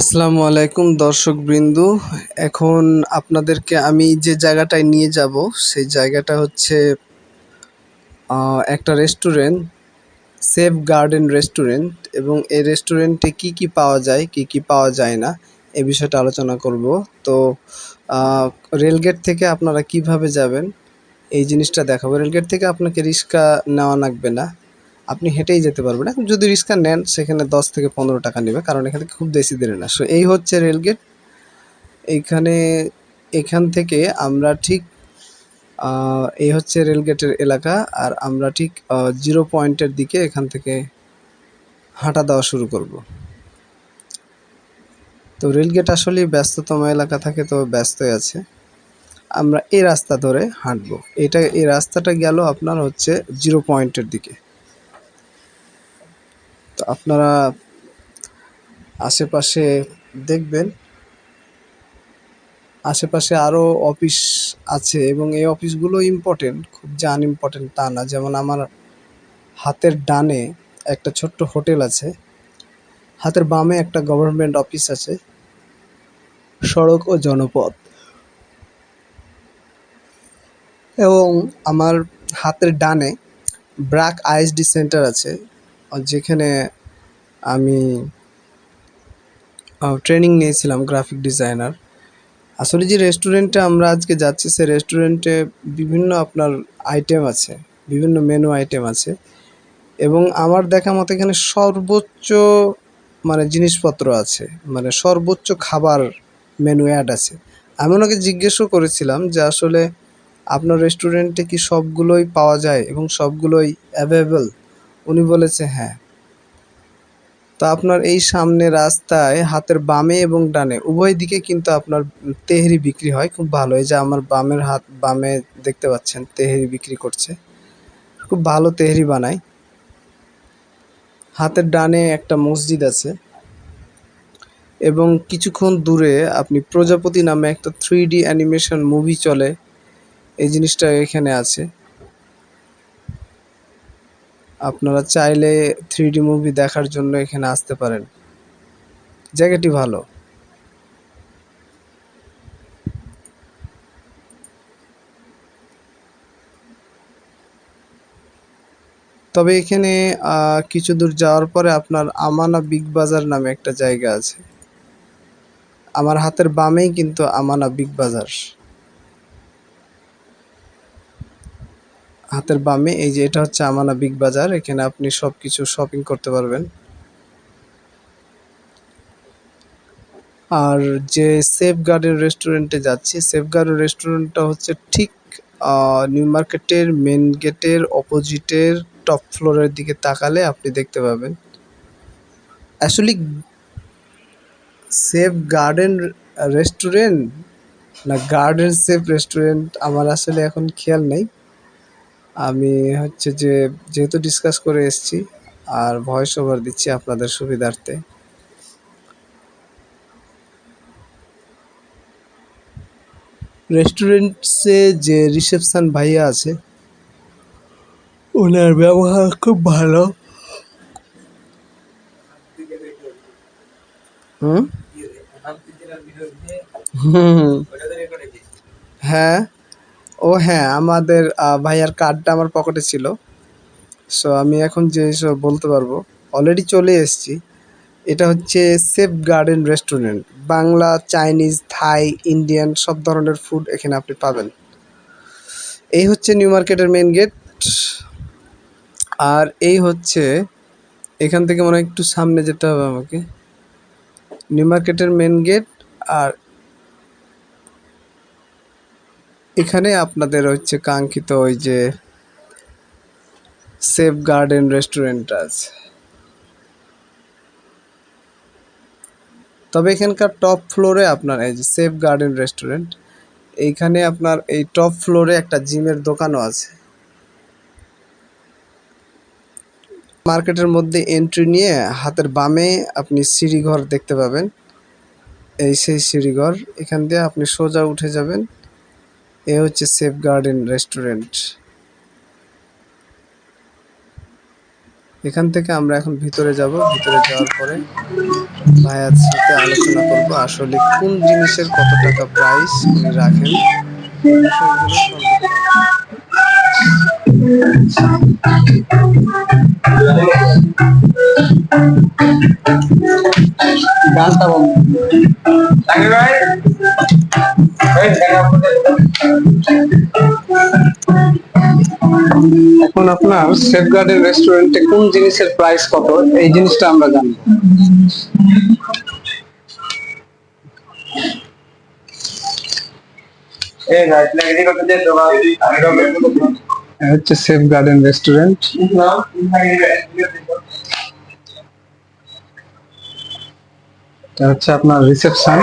আসসালামু আলাইকুম দর্শক বৃন্দু এখন আপনাদেরকে আমি যে জায়গাটায় নিয়ে যাব, সেই জায়গাটা হচ্ছে একটা রেস্টুরেন্ট, সেফ গার্ডেন রেস্টুরেন্ট। এবং এই রেস্টুরেন্টে কি কি পাওয়া যায়, কি কি পাওয়া যায় না, এ বিষয়টা আলোচনা করব। তো রেলগেট থেকে আপনারা কীভাবে যাবেন, এই জিনিসটা দেখাবো। রেলগেট থেকে আপনাকে রিক্সা নেওয়া লাগবে না। আপনি হেঁটেই যেতে পারবেন। এখন যদি রিক্সা নেন, সেখানে দশ থেকে পনেরো টাকা নেবে, কারণ এখান থেকে খুব বেশি দেরি না। সো এই হচ্ছে রেলগেট এইখানে, এখান থেকে আমরা ঠিক এই হচ্ছে রেলগেটের এলাকা, আর আমরা ঠিক জিরো পয়েন্টের দিকে এখান থেকে হাঁটা দেওয়া শুরু করব। তো রেলগেট আসলে ব্যস্ততম এলাকা থাকে, তো ব্যস্তই আছে। আমরা এই রাস্তা ধরে হাঁটবো। এটা, এই রাস্তাটা গেল আপনার হচ্ছে জিরো পয়েন্টের দিকে। তো আপনারা আশেপাশে দেখবেন। আশেপাশে আরও অফিস আছে এবং এই অফিসগুলো ইম্পর্টেন্ট খুব যে আনইম্পর্টেন্ট তা না। যেমন আমার হাতের ডানে একটা ছোট্ট হোটেল আছে। হাতের বামে একটা গভর্নমেন্ট অফিস আছে। সড়ক ও জনপথ। এবং আমার হাতের ডানে ব্র্যাক আইএসডি সেন্টার আছে। যেখানে আমি ট্রেনিং নিয়েছিলাম গ্রাফিক ডিজাইনার আসলে যে রেস্টুরেন্টে আমরা আজকে যাচ্ছি, সে রেস্টুরেন্টে বিভিন্ন আপনার আইটেম আছে, বিভিন্ন মেনু আইটেম আছে। এবং আমার দেখা মতো এখানে সর্বোচ্চ মানে জিনিসপত্র আছে মানে সর্বোচ্চ খাবার মেনু অ্যাড আছে। আমি ওনাকে জিজ্ঞেসও করেছিলাম যে আসলে আপনার রেস্টুরেন্টে কি সবগুলোই পাওয়া যায় এবং সবগুলোই অ্যাভেলেবল উনি বলেছে হ্যাঁ। তো আপনার এই সামনে রাস্তায় হাতের বামে এবং ডানে, উভয় দিকে কিন্তু আপনার তেহরি বিক্রি হয়, খুব ভালো। এই যে আমার বামের হাত, বামে দেখতে পাচ্ছেন তেহরি বিক্রি করছে। খুব ভালো তেহরি বানায়। হাতের ডানে একটা মসজিদ আছে এবং কিছুক্ষণ দূরে আপনি প্রজাপতি নামে একটা থ্রি ডি অ্যানিমেশন মুভি চলে। এই জিনিসটা এখানে আছে। আপনারা চাইলে থ্রি মুভি দেখার জন্য এখানে আসতে পারেন। জায়গাটি ভালো। তবে এখানে কিছু দূর যাওয়ার পরে আপনার আমানা বিগ বাজার নামে একটা জায়গা আছে। আমার হাতের বামেই কিন্তু আমানা বিগ বাজার। হাতের বামে, এই যে এটা হচ্ছে আমানা বিগ বাজার, এখানে আপনি সব কিছু শপিং করতে পারবেন। আর যে সেফ গার্ডেন রেস্টুরেন্টে যাচ্ছি সেফ গার্ডেন রেস্টুরেন্টটা হচ্ছে ঠিক নিউ মার্কেটের মেন গেটের অপোজিটের টপ ফ্লোরের দিকে তাকালে আপনি দেখতে পাবেন। অ্যাকচুয়ালি সেফ গার্ডেন রেস্টুরেন্ট না গার্ডেন সেফ রেস্টুরেন্ট আমার আসলে এখন খেয়াল নেই। আমি হচ্ছে যে যেহেতু ডিসকাস করে এসেছি, আর ভয়েস ওভার দিচ্ছি আপনাদের সুবিধার্থে। রেস্টুরেন্টসে যে রিসেপশন ভাইয়া আছে, ওনার ব্যবহার খুব ভালো। হুম হুম? হ্যাঁ। ও হ্যাঁ আমাদের ভাইয়ার কার্ডটা আমার পকেটে ছিল। সো আমি এখন যে সব বলতে পারব অলরেডি চলে এসেছি। এটা হচ্ছে Chef Garden Restaurant Bangla Chinese Thai Indian সব ধরনের ফুড এখানে আপনি পাবেন। এই হচ্ছে নিউ মার্কেটের মেন গেট আর এই হচ্ছে, এখান থেকে মনে হয় একটু সামনে যেতে হবে আমাকে। নিউ মার্কেটের মেন গেট আর এখানে আপনাদের হচ্ছে কাঙ্ক্ষিত ওই যে সেফ গার্ডেন রেস্টুরেন্ট আছে। তবে এখানকার টপ ফ্লোরে আপনার এই যে সেফ গার্ডেন রেস্টুরেন্ট এইখানে আপনার এই টপ ফ্লোরে একটা জিমের দোকানও আছে। মার্কেটের মধ্যে এন্ট্রি নিয়ে হাতের বামে আপনি সিঁড়িঘর দেখতে পাবেন। এই সেই সিঁড়িঘর, এখান দিয়ে আপনি সোজা উঠে যাবেন। এ হচ্ছে সেফ গার্ডেন রেস্টুরেন্ট এখান থেকে আমরা এখন ভিতরে যাব। ভিতরে যাওয়ার পরে ভাইয়ার সাথে আলোচনা করব আসলে কোন জিনিসের কত টাকা প্রাইস উনি রাখেন। বিষয়গুলো গানটা বন্ধ এখন আপনার সেফগার্ডের রেস্টুরেন্টে কোন জিনিসের প্রাইস কত? এই জিনিসটা আমরা এটা হচ্ছে সেফ গার্ডেন রেস্টুরেন্ট এটা হচ্ছে আপনার রিসেপশন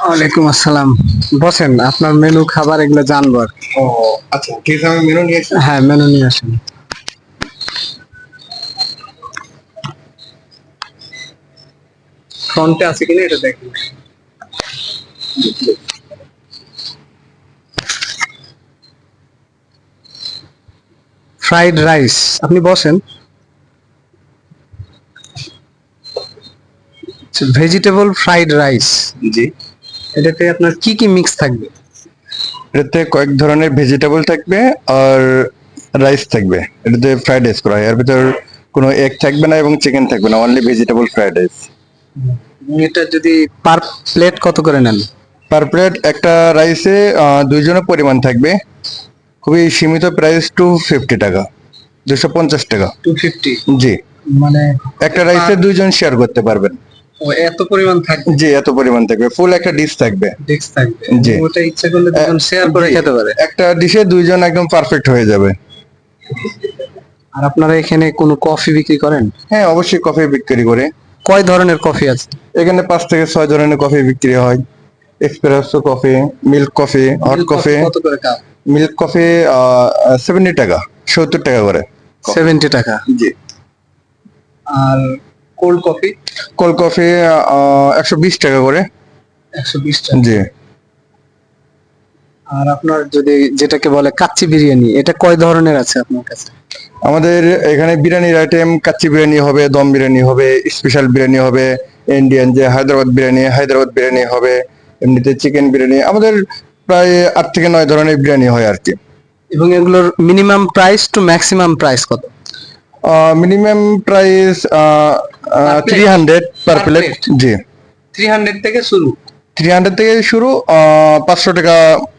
ওয়ালাইকুম আসসালাম। বসেন আপনার মেনু খাবার এগুলো জানব আর কি। ও আচ্ছা মেনু নিয়ে এসেছি হ্যাঁ মেনু নিয়ে আসেন। ফ্রন্টে আছে কিনা এটা দেখুন ফ্রাইড রাইস আপনি বসেন। ভেজিটেবল ফ্রাইড রাইস জি। এটাতে আপনার কি কি মিক্স থাকবে? এটাতে কয়েক ধরনের ভেজিটেবল থাকবে আর রাইস থাকবে। এটাতে ফ্রাইড রাইস করা হয়। এর ভিতর কোনো এগ থাকবে না এবং চিকেন থাকবে না অনলি ভেজিটেবল ফ্রাইড রাইস এটা যদি পার প্লেট কত করে নেন? পার প্লেট একটা রাইসে দুইজনের পরিমাণ থাকবে। খুবই সীমিত প্রাইস টু ফিফটি টাকা দুশো পঞ্চাশ টাকা। টু ফিফটি জি। মানে একটা রাইসে দুইজন শেয়ার করতে পারবেন। ও এত পরিমাণ থাকবে? জি এত পরিমাণ থাকবে। ফুল একটা ডিশ থাকবে। ডিস্ক থাকবে। জি। ওটা ইচ্ছা করলে দুজন শেয়ার করে খেতে পারে। একটা ডিশে দুইজন একদম পারফেক্ট হয়ে যাবে। আর আপনারা এখানে কোনো কফি বিক্রি করেন? হ্যাঁ অবশ্যই কফি বিক্রি করে। কয় ধরনের কফি আছে? এখানে পাঁচ থেকে ছয় ধরনের কফি বিক্রি হয়। Espresso coffee milk coffee hot coffee. কত করে কাপ মিল্ক কফি সেভেন্টি টাকা সত্তর টাকা করে। সেভেন্টি টাকা। জি। আর কোল্ড কফি কোল্ড কফি একশো বিশ টাকা করে। একশো বিশ টাকা। জি। আর আপনার যদি যেটাকে বলে কাচ্চি বিরিয়ানি এটা কয় ধরনের আছে আপনার কাছে? আমাদের এখানে বিরিয়ানির আইটেম কাচ্চি বিরিয়ানি হবে দম বিরিয়ানি হবে স্পেশাল বিরিয়ানি হবে ইন্ডিয়ান যে হায়দ্রাবাদ বিরিয়ানি হায়দ্রাবাদ বিরিয়ানি হবে এমনিতে চিকেন বিরিয়ানি আমাদের প্রায় আট থেকে নয় ধরনের বিরিয়ানি হয় আর কি। এবং এগুলোর minimum price to maximum price কত? Minimum price? Three hundred per plate জি। থ্রি হান্ড্রেড থেকে শুরু? থ্রি হান্ড্রেড থেকে শুরু পাঁচশো টাকা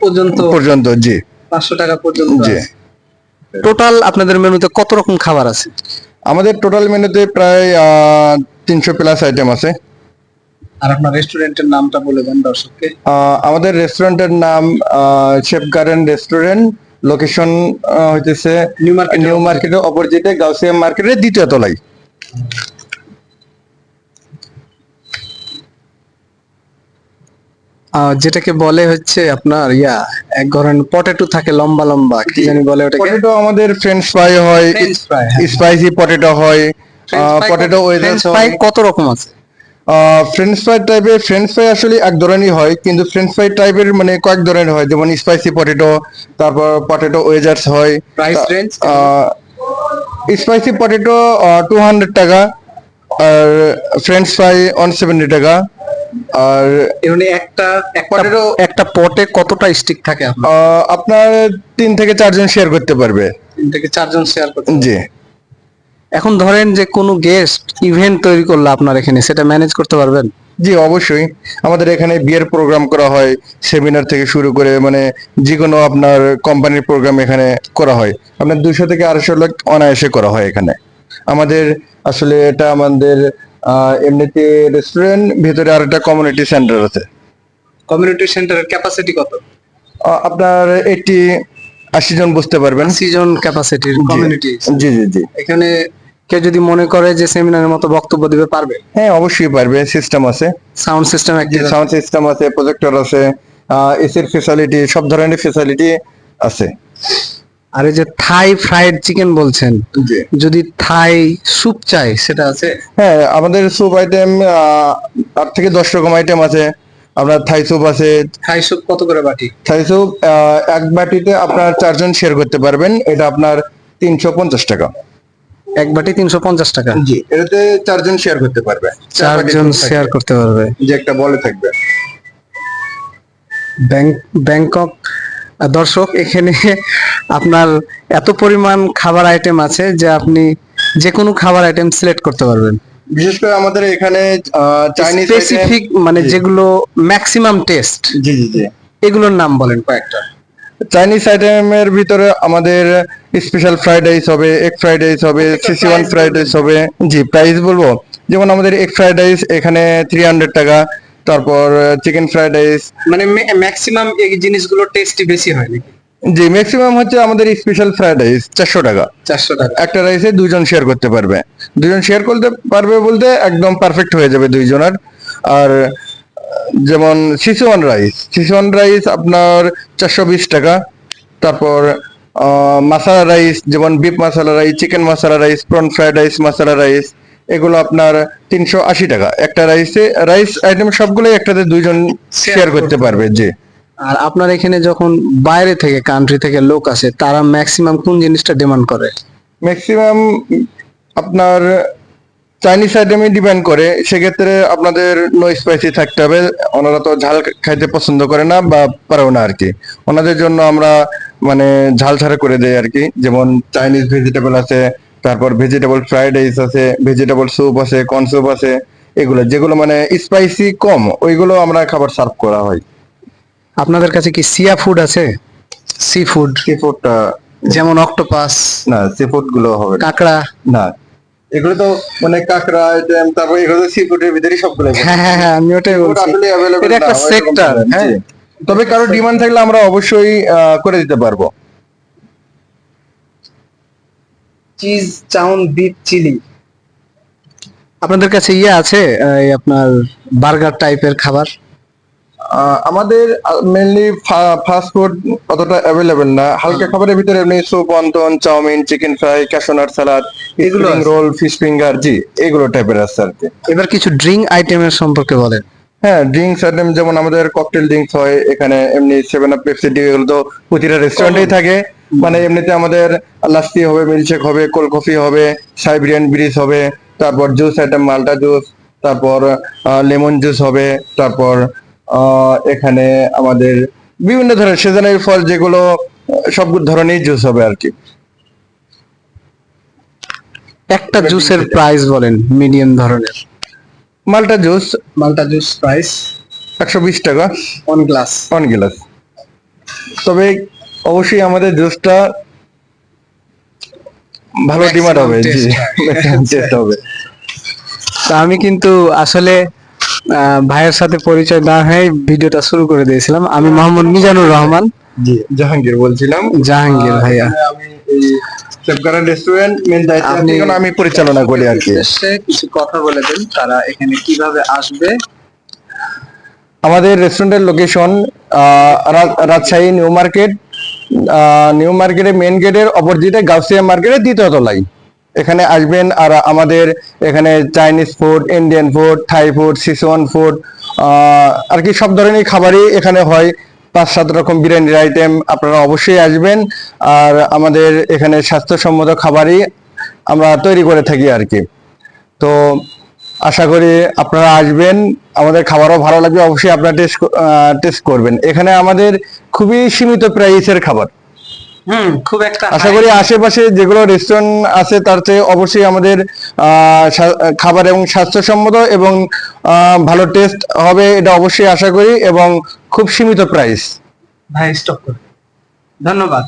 পর্যন্ত পর্যন্ত জি। পাঁচশো টাকা পর্যন্ত জি। টোটাল আপনাদের মেনুতে কত রকম খাবার আছে? আমাদের টোটাল মেনুতে প্রায় তিনশো প্লাস আইটেম আছে। আর আপনার রেস্টুরেন্টের নামটা বলে দেন দর্শককে। আহ, আমাদের রেস্টুরেন্টের নাম শেফ গার্ডেন রেস্টুরেন্ট লোকেশন হইতেছে নিউ মার্কেট নিউ মার্কেটের অপোজিটে গাউসিয়া মার্কেটের দ্বিতীয় তলায়। যেটাকে বলে হচ্ছে আপনার ইয়া এক ধরনের পটেটো থাকে লম্বা লম্বা কি জানি বলে ওটাকে? পটেটো আমাদের ফ্রেঞ্চ ফ্রাই হয় স্পাইসি পটেটো হয়। পটেটো ফ্রেঞ্চ ফ্রাই কত রকম আছে? ফ্রেঞ্চ ফ্রাই টাইপের ফ্রেঞ্চ ফ্রাই আসলে এক ধরনেরই হয় কিন্তু ফ্রেঞ্চ ফ্রাই টাইপের মানে কয়েক ধরনের হয় যেমন স্পাইসি পটেটো তারপর পটেটো ওয়েজার্স হয় স্পাইসি পটেটো টু হান্ড্রেড টাকা আর ফ্রেঞ্চ ফ্রাই ওয়ান সেভেন্টি টাকা। আর এখানে একটা একটা Potato- একটা পটে কতটা স্টিক থাকে আপনার? আহ, আপনার তিন থেকে চারজন শেয়ার করতে পারবে। তিন থেকে চারজন শেয়ার করতে জি। এখন ধরেন যে কোনো গেস্ট ইভেন্ট তৈরি করল আপনার এখানে সেটা ম্যানেজ করতে পারবেন? জি অবশ্যই। আমাদের এখানে বিয়ের প্রোগ্রাম করা হয় সেমিনার থেকে শুরু করে মানে যে কোনো আপনার কোম্পানির প্রোগ্রাম এখানে করা হয়। আপনার দুশো থেকে আড়াইশো লোক অনায়াসে করা হয় এখানে। আমাদের আসলে এটা আমাদের এমনিতে রেস্টুরেন্ট ভেতরে আর একটা কমিউনিটি সেন্টার আছে কমিউনিটি সেন্টারের ক্যাপাসিটি কত? আপনার এইটি আশি জন বুঝতে পারবেন। আশি জন ক্যাপাসিটির কমিউনিটি জি জি জি। এখানে কেউ যদি মনে করে যে সেমিনারের মতো বক্তব্য দিবে পারবে? হ্যাঁ অবশ্যই পারবে। সিস্টেম আছে। সাউন্ড সিস্টেম সাউন্ড সিস্টেম আছে প্রজেক্টর আছে এসির ফেসিলিটি সব ধরনের ফেসিলিটি আছে। আর এই যে থাই ফ্রাইড চিকেন বলছেন যদি থাই স্যুপ চাই সেটা আছে? হ্যাঁ আমাদের স্যুপ আইটেম আট থেকে দশ রকম আইটেম আছে। আপনার থাই স্যুপ আছে। থাই স্যুপ কত করে বাটি? থাই স্যুপ এক বাটিতে আপনার চারজন শেয়ার করতে পারবেন। এটা আপনার তিনশো পঞ্চাশ টাকা। এক বাটি তিনশো পঞ্চাশ টাকা? জি এটাতে চারজন শেয়ার করতে পারবে। চারজন শেয়ার করতে পারবে। যে একটা বলে থাকবে। ব্যাং- ব্যাংকক দর্শক এখানে আপনার এত পরিমাণ খাবার আইটেম আছে যে আপনি যে কোনো খাবার আইটেম সিলেক্ট করতে পারবেন। বিশেষ করে আমাদের এখানে চাইনিজ স্পেসিফিক মানে যেগুলো ম্যাক্সিমাম টেস্ট জি জি জি। এগুলোর নাম বলেন কয়েকটা। চাইনিজ আইটেমের ভিতরে আমাদের স্পেশাল ফ্রাইড রাইস হবে এগ ফ্রাইড রাইস হবে সিসি ওয়ান ফ্রাইড রাইস হবে। জি প্রাইস বলব? যেমন আমাদের এগ ফ্রাইড রাইস এখানে থ্রি হান্ড্রেড টাকা তারপর চিকেন ফ্রাইড রাইস মানে ম্যাক্সিমাম এই জিনিসগুলো টেস্টি বেশি হয় নাকি? জি ম্যাক্সিমাম হচ্ছে আমাদের স্পেশাল ফ্রাইড রাইস চারশো টাকা। চারশো টাকা। একটা রাইসে দুজন শেয়ার করতে পারবে। দুজন শেয়ার করতে পারবে বলতে একদম পারফেক্ট হয়ে যাবে দুইজনের। আর যেমন শিশুয়ান রাইস শিশুয়ান রাইস আপনার চারশো বিশ টাকা। তারপর মাসালা রাইস যেমন beef masala rice chicken masala rice prawn fried rice masala rice এগুলো আপনার তিনশো আশি টাকা। একটা রাইসে রাইস আইটেম সবগুলোই একটাতে দুইজন শেয়ার করতে পারবে জি। আর আপনার এখানে যখন বাইরে থেকে কান্ট্রি থেকে লোক আসে, তারা ম্যাক্সিমাম কোন জিনিসটা ডিমান্ড করে? ম্যাক্সিমাম আপনার চাইনিজ আইটেমে ডিপেন্ড করে, সেক্ষেত্রে আপনাদের নো স্পাইসি থাকতে হবে। ওনারা তো ঝাল খাইতে পছন্দ করে না বা পারেও না আর কি। ওনাদের জন্য আমরা মানে ঝাল ছাড়া করে দেয় আর কি। যেমন চাইনিজ ভেজিটেবল আছে, তারপর ভেজিটেবল ফ্রাইড রাইস আছে ভেজিটেবল স্যুপ আছে কর্ন স্যুপ আছে, এগুলো যেগুলো মানে স্পাইসি কম, ওইগুলো আমরা খাবার সার্ভ করা হয়। আপনাদের কাছে কি সিয়া ফুড আছে? সি ফুড সি ফুডটা যেমন অক্টোপাস না সি ফুডগুলো হবে। কাঁকড়া। না এগুলো তো মানে কাঁকড়া আইটেম তারপর এগুলো সি ফুডের ভিতরে সবগুলো হ্যাঁ হ্যাঁ হ্যাঁ আমি ওটাই বলছি। এটা একটা সেক্টর হ্যাঁ। তবে কারও ডিমান্ড থাকলে আমরা অবশ্যই আহ, করে দিতে পারব। চিজ চাউন বিফ চিলি আপনাদের কাছে ইয়ে আছে এই আপনার বার্গার টাইপের খাবার? আমাদের মেনলি ফাস্ট ফুড অতটা অ্যাভেলেবেল না। হালকা খাবারের ভিতরে এমনি soup wonton chow mein chicken fry cashew nut salad এগুলো রোল ফিশ ফিঙ্গার জি এগুলো টাইপের আছে আর কি। এবার কিছু ড্রিঙ্ক আইটেমের সম্পর্কে বলেন। হ্যাঁ ড্রিঙ্কস আইটেম যেমন আমাদের ককটেল ড্রিঙ্কস হয় এখানে এমনি সেভেন আপ পেপসি ডি এগুলো তো প্রতিটা রেস্টুরেন্টেই থাকে। মানে এমনিতে আমাদের লাস্তি হবে মিল্কশেক হবে কোল্ড কফি হবে সাইবেরিয়ান ব্রিজ হবে তারপর জুস আইটেম মাল্টা জুস তারপর লেমন জুস হবে তারপর এখানে আমাদের বিভিন্ন ধরনের সিজনাল ফল যেগুলো সব ধরনের জুস হবে আর কি। একটা জুসের প্রাইস বলেন মিডিয়াম ধরনের। Malta juice malta juice price একশো বিশ টাকা। ওয়ান গ্লাস ওয়ান গ্লাস তবে অবশ্যই আমাদের জুসটা ভালো ডিমান্ড হবে। জি হবে। তা আমি কিন্তু আসলে ভাইয়ের সাথে পরিচয় না হয়ে ভিডিওটা শুরু করে দিয়েছিলাম। আমি মোহাম্মদ মিজানুর রহমান। জি জাহাঙ্গীর বলছিলাম। জাহাঙ্গীর ভাইয়া। আমি এই রেস্টুরেন্ট মেন দায়িত্বে আমি পরিচালনা করি আর কি। কিছু কথা বলে দেন তারা এখানে কীভাবে আসবে। আমাদের রেস্টুরেন্টের location Rajshahi New Market New মার্কেটের মেন গেটের অপোজিটে গাউসিয়া মার্কেটের দ্বিতীয় তলায়। এখানে আসবেন আর আমাদের এখানে Chinese food Indian food Thai food Szechuan food আর কি সব ধরনের খাবারই এখানে হয়। পাঁচ সাত রকম বিরিয়ানির আইটেম আপনারা অবশ্যই আসবেন। আর আমাদের এখানে স্বাস্থ্যসম্মত খাবারই আমরা তৈরি করে থাকি আর কি। তো আশা করি আপনারা আসবেন। আমাদের খাবারও ভালো লাগবে। অবশ্যই আপনারা টেস্ট টেস্ট করবেন। এখানে আমাদের খুবই সীমিত প্রাইসের খাবার। হুম খুব একটা আশা করি আশেপাশে যেগুলো রেস্টুরেন্ট আছে তার চেয়ে অবশ্যই আমাদের আহ, খাবার এবং স্বাস্থ্যসম্মত এবং আহ, ভালো টেস্ট হবে এটা অবশ্যই আশা করি এবং খুব সীমিত প্রাইস ভাই স্টপ করে ধন্যবাদ।